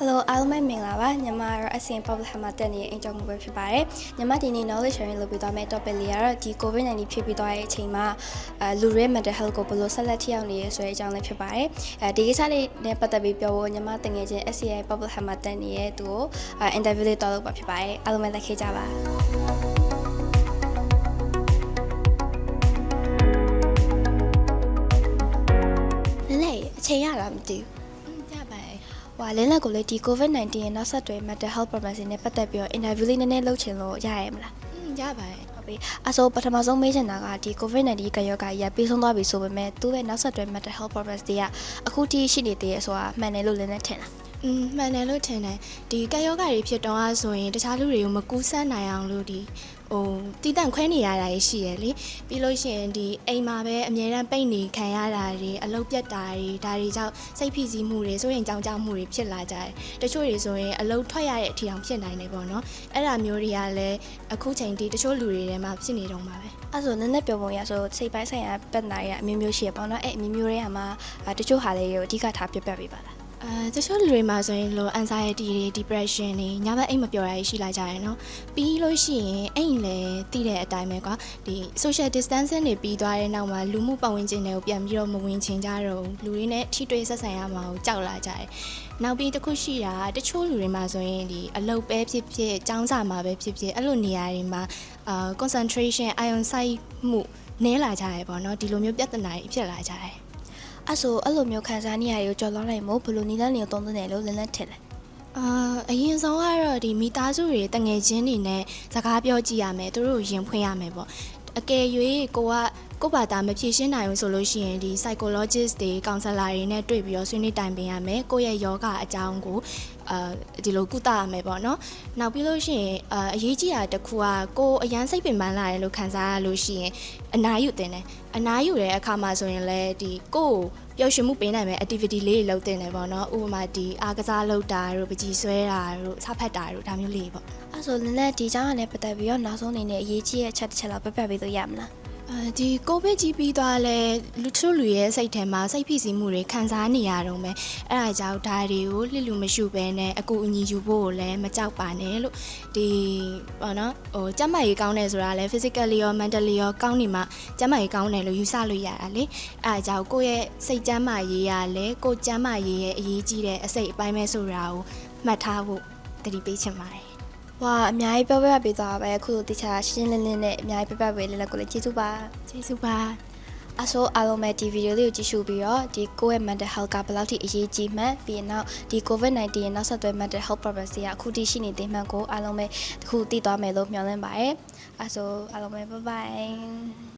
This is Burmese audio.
Hello အားလုံးပဲမင်္ဂလာပါညီမကတော့အစင် public health မှာတက်နေတဲ့အင်ကြောင့်ပဲဖြစ်ပါတယ်ညီမဒီနေ့ knowledge sharing လုပ်ပေးသွားမယ့် topic လေးကတော့ဒီ covid-19 ဖြစ်ပြီးသွားတဲ့အချိန်မှာအဲလူတွေ mental health ကိုဘယ်လိုဆက်လက်ထိရောက်နေရဆိုတဲ့အကြောင်းလေးဖြစ်ပါတယ်အဲဒီကိစ္စလေးနဲ့ပတ်သက်ပြီးပြောဖို့ညီမတငယ်ချင်း SCI public health မှာတက်နေတဲ့သူကိုအဲ interview လေးတောက်လုပ်ပါဖြစ်ပါတယ်အားလုံးပဲလက်ခေကြပါနည်းနည်းအချိန်ရတာမသိဘူးကြပါရဲ့ ဟွာလင်းလက်ကိုလေဒီ COVID-19 ရဲ့နောက်ဆက်တွဲ mental health problems တွေနဲ့ပတ်သက်ပြီးတော့ interview လေးနည်းနည်းလုပ်ချင်လို့ရရဲမလားကြပါရဲ့ဟုတ်ပြီအဆိုပထမဆုံးမေးချင်တာကဒီ COVID-19 ကရောဂါကြီးကပြီးဆုံးသွားပြီဆိုပေမဲ့သူ့ရဲ့နောက်ဆက်တွဲ mental health problems တွေကအခုထိရှိနေသေးရဆိုတာမှန်တယ်လို့လင်းလက်ထင်လားอืมမှန်တယ်လို့ထင်တယ်ဒီကက်ယောဂါတွေဖြစ်တော့အားဆိုရင်တခြားလူတွေကိုမကူးစက်နိုင်အောင်လို့ဒီ ဟိုတီးတန့်ခွဲနေရတာတွေရှိရလေပြီးလို့ရှိရင်ဒီအိမ်မှာပဲအမြဲတမ်းပိတ်နေခံရတာတွေအလုပ်ပြတ်တာတွေဒါတွေကြောင့်စိတ်ဖိစီးမှုတွေဆိုရင်ကြောင်ကြောင်မှုတွေဖြစ်လာကြတယ်တချို့တွေဆိုရင်အလုပ်ထွက်ရတဲ့အထီအောင်ဖြစ်နိုင်တယ်ပေါ့နော်အဲ့ဒါမျိုးတွေကလည်းအခုချိန်ဒီတချို့လူတွေထဲမှာဖြစ်နေတော့မှာပဲအဲ့ဆိုနည်းနည်းပြောပုံရဆိုစိတ်ပိုင်းဆိုင်ရာပြဿနာတွေကအမျိုးမျိုးရှိရပေါ့နော်အဲ့အမျိုးမျိုးတွေကမှအာတချို့ဟာလေးတွေကိုအဓိကထားပြပြပေးပါလား အဲတချို့လူတွေမှာဆိုရင်လို anxiety တွေ depression တွေညဘက်အိမ်မပျော်တာတွေရှိလာကြတယ်နော်ပြီးလို့ရှိရင်အိမ်လည်းတည်တဲ့အတိုင်းပဲကွာဒီ social distancing တွေပြီးသွားတဲ့နောက်မှာလူမှုပတ်ဝန်းကျင်တွေကိုပြန်ပြီးတော့မဝင်ချင်ကြတော့ဘူးလူတွေနဲ့ထိတွေ့ဆက်ဆံရမှာကိုကြောက်လာကြတယ်နောက်ပြီးတစ်ခုရှိတာတချို့လူတွေမှာဆိုရင်ဒီအလုပ်ပဲဖြစ်ဖြစ်ចောင်းစာမှာပဲဖြစ်ဖြစ်အဲ့လိုနေရာတွေမှာအာ concentration ion sight မှုနည်းလာကြတယ်ပေါ့နော်ဒီလိုမျိုးပြဿနာတွေဖြစ်လာကြတယ် အဲ့ဆိုအဲ့လိုမျိုးခံစားနေရတွေကိုကြော်လွှားနိုင်မို့ဘယ်လိုနည်းလမ်းတွေကိုသုံးသင့်တယ်လို့လင်းလက်ထင်လဲအာအရင်ဆုံးကတော့ဒီမိသားစုတွေတငယ်ချင်းတွေနဲ့စကားပြောကြည့်ရမယ်သူတို့ကိုရင်ဖွင့်ရမယ်ပေါ့အကယ်၍ကိုက ကိုယ့်ဘာသာမဖြေရှင်းနိုင်ဘူးဆိုလို့ရှိရင်ဒီ psychologist တွေ counselor တွေနဲ့တွေ့ပြီးတော့ဆွေးနွေးတိုင်ပင်ရမယ်ကိုယ့်ရဲ့ယောဂအကြောင်းကိုအာဒီလိုကုသရမယ်ပေါ့နော်နောက်ပြီးလို့ရှိရင်အာအရေးကြီးတာတစ်ခုကကိုယ်အရန်စိတ်ပင်ပန်းလာတယ်လို့ခံစားရလို့ရှိရင်အနားယူတင်တယ်အနားယူတဲ့အခါမှာဆိုရင်လည်းဒီကိုယ့်ကို ပျော်ရွှင်မှုပေးနိုင်မဲ့ activity လေးတွေလုပ်တင်တယ်ပေါ့နော်ဥပမာဒီအားကစားလုပ်တာတို့ပကြီးဆွဲတာတို့စဖတ်တာတို့ဒါမျိုးလေးပေါ့ အဲ့ဆိုလင်းလက်ဒီเจ้าကလည်းပတ်သက်ပြီးတော့နောက်ဆုံးအနေနဲ့အရေးကြီးတဲ့အချက်တစ်ချက်လောက်ပြပြပေးလို့ရမလား အဲဒီကိုဗစ်ကြီးပြီးသွားလဲလူချို့လူရဲ့စိတ်ထဲမှာစိတ်ဖိစီးမှုတွေခံစားနေရတော့မယ်အဲ့ဒါကြောင့်ဒါတွေကိုလှစ်လူမရှုဘဲနဲ့အကူအညီယူဖို့ကိုလည်းမကြောက်ပါနဲ့လို့ဒီပေါ့နော်ဟိုကျန်းမာရေးကောင်းတယ်ဆိုတာလဲ physically ရော mentally ရောကောင်းနေမှကျန်းမာရေးကောင်းတယ်လို့ယူဆလို့ရတာလေအဲ့ဒါကြောင့်ကိုယ့်ရဲ့စိတ်ကျန်းမာရေးရလဲကိုယ်ကျန်းမာရေးရဲ့အရေးကြီးတဲ့အစိတ်အပိုင်းပဲဆိုတာကိုမှတ်ထားဖို့တတိပေးချင်ပါတယ်။ ဝါအများကြီးပြောပြပေးသွားပါပဲအခုလိုတခြားရှင်းရှင်းလင်းလင်းနဲ့အများကြီးပြပြပေးလေးလက်ကိုလည်းကျေးဇူးပါကျေးဇူးပါ။အဆိုအားလုံးပဲဒီဗီဒီယိုလေးကိုကြည့်ရှုပြီးတော့ဒီကိုယ့်ရဲ့ mental health ကဘယ်လောက်ထိအရေးကြီးမှန်းပြီးရင်နောက်ဒီ covid-19 ရဲ့နောက်ဆက်တွဲ mental health problems တွေကအခုထိရှိနေသေးမှန်းကိုအားလုံးပဲတခုသိသွားမယ်လို့မျှော်လင့်ပါတယ်။အဆိုအားလုံးပဲ bye bye